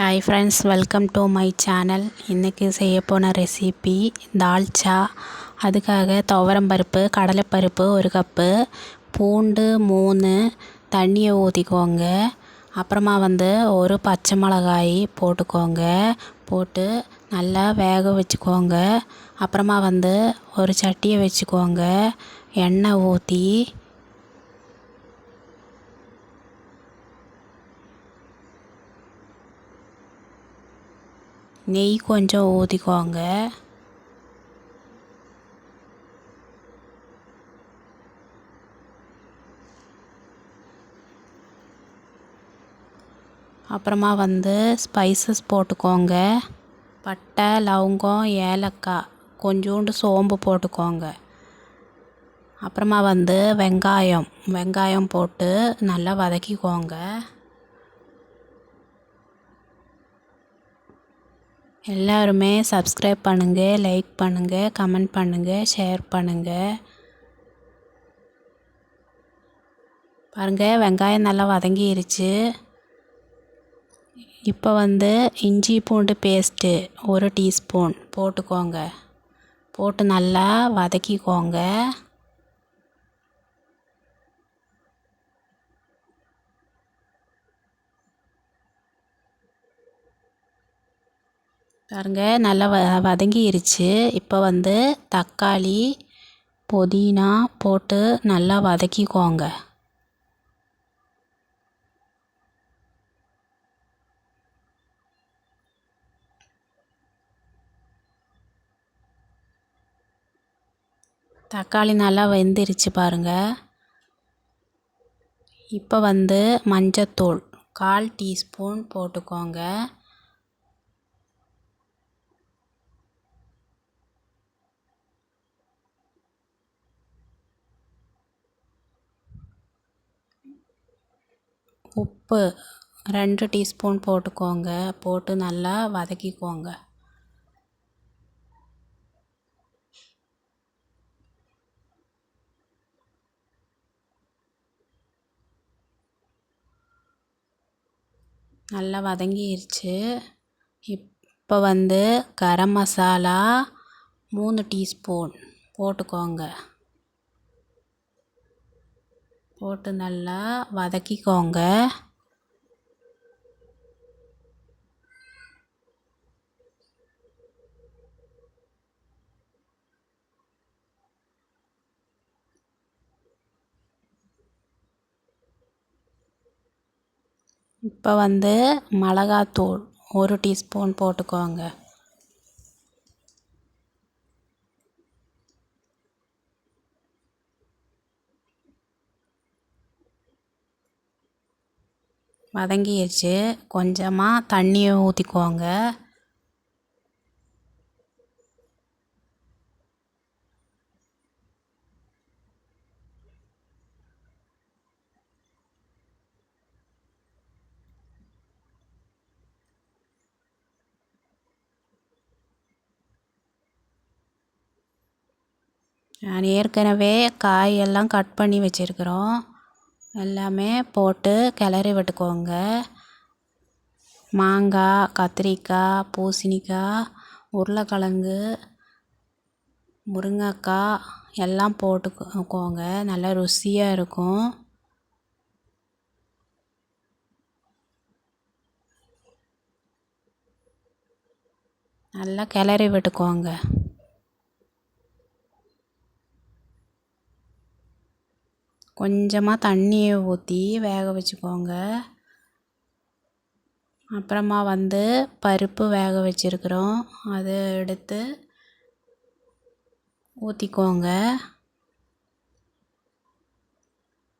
Hi friends welcome to my channel இன்றைக்கி செய்ய போன ரெசிபி தால்ச்சா. அதுக்காக துவரம்பருப்பு கடலைப்பருப்பு ஒரு கப்பு பூண்டு மூணு தண்ணியை ஊற்றிக்கோங்க அப்புறமா வந்து ஒரு பச்சை மிளகாய் போட்டுக்கோங்க. போட்டு நல்லா வேக வச்சுக்கோங்க. அப்புறமா வந்து ஒரு சட்டியை வச்சுக்கோங்க. எண்ணெய் ஊற்றி நெய் கொஞ்சம் ஊற்றிக்கோங்க அப்புறமா வந்து ஸ்பைசஸ் போட்டுக்கோங்க. பட்டை லவங்கம் ஏலக்காய் கொஞ்சோண்டு சோம்பு போட்டுக்கோங்க. அப்புறமா வந்து வெங்காயம் வெங்காயம் போட்டு நல்லா வதக்கிக்கோங்க. எல்லாருமே சப்ஸ்கிரைப் பண்ணுங்கள் லைக் பண்ணுங்கள் கமெண்ட் பண்ணுங்கள் ஷேர் பண்ணுங்கள் பாருங்கள் வெங்காயம் நல்லா வதங்கிருச்சு. இப்போ வந்து இஞ்சி பூண்டு பேஸ்ட்டு ஒரு டீஸ்பூன் போட்டுக்கோங்க. போட்டு நல்லா வதக்கிக்கோங்க. பாருங்க நல்லா வ வதங்கிருச்சு. இப்போ வந்து தக்காளி புதினா போட்டு நல்லா வதக்கிக்கோங்க. தக்காளி நல்லா வெந்துருச்சு பாருங்கள் இப்போ வந்து மஞ்சத்தூள் கால் டீஸ்பூன் போட்டுக்கோங்க. உப்பு ரெண்டு டீஸ்பூன் போட்டுக்கோங்க. போட்டு நல்லா வதக்கிக்கோங்க. நல்லா வதங்கிருச்சு. இப்போ வந்து கரம் மசாலா மூணு டீஸ்பூன் போட்டுக்கோங்க. போட்டு நல்லா வதக்கிக்கோங்க. இப்போ வந்து மிளகாத்தூள் ஒரு டீஸ்பூன் போட்டுக்கோங்க. வதங்கிடுச்சு கொஞ்சமாக தண்ணியை ஊற்றிக்கோங்க நான் ஏற்கனவே காயெல்லாம் கட் பண்ணி வச்சுருக்குறோம். எல்லாமே போட்டு கிளறி விட்டுக்கோங்க. மாங்காய் கத்திரிக்காய் பூசணிக்காய் உருளைக்கிழங்கு முருங்கைக்காய் எல்லாம் போட்டுக்கோங்க. நல்லா ருசியாக இருக்கும். நல்லா கிளறி விட்டுக்கோங்க. கொஞ்சமாக தண்ணியை ஊற்றி வேக வச்சுக்கோங்க. அப்புறமா வந்து பருப்பு வேக வச்சுருக்குறோம். அதை எடுத்து ஊற்றிக்கோங்க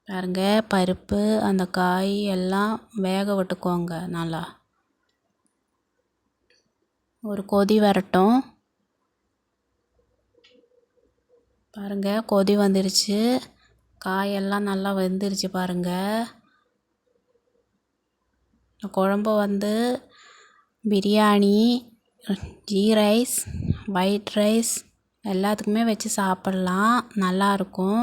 பாருங்க பருப்பு அந்த காய் எல்லாம் வேக விட்டுக்கோங்க நல்லா. ஒரு கொதி வரட்டும். பாருங்கள் கொதி வந்துருச்சு. காயெல்லாம் நல்லா வெந்துருச்சு பாருங்கள் குழம்பு வந்து biryani ghee rice white rice எல்லாத்துக்குமே வச்சு சாப்பிட்லாம். நல்லாயிருக்கும்